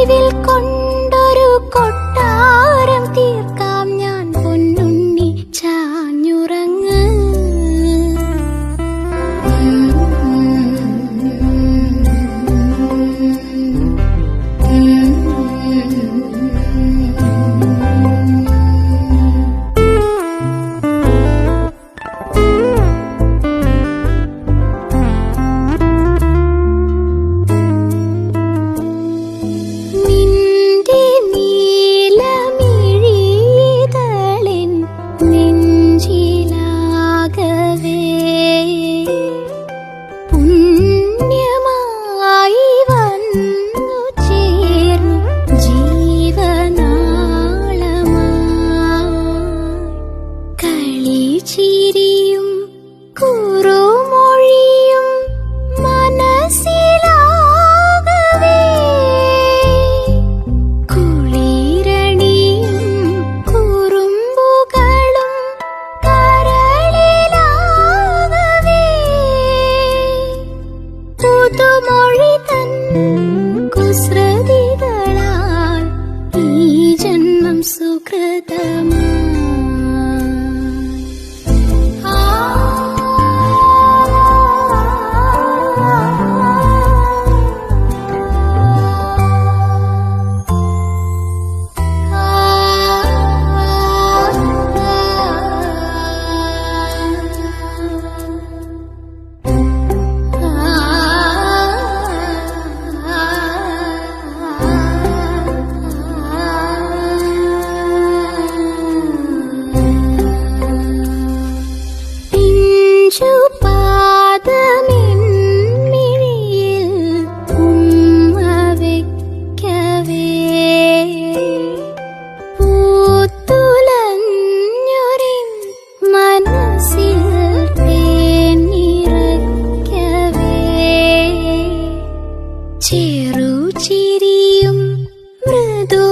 நினைவில் கொண்டு ചീരിയും കുറുമൊഴിയും മനസ്സിലാകവേ. കുളിരണിയും കുറുമ്പുകളും കരളിലാകവേ. പുതുമൊഴി വിരിയും മൃദൂ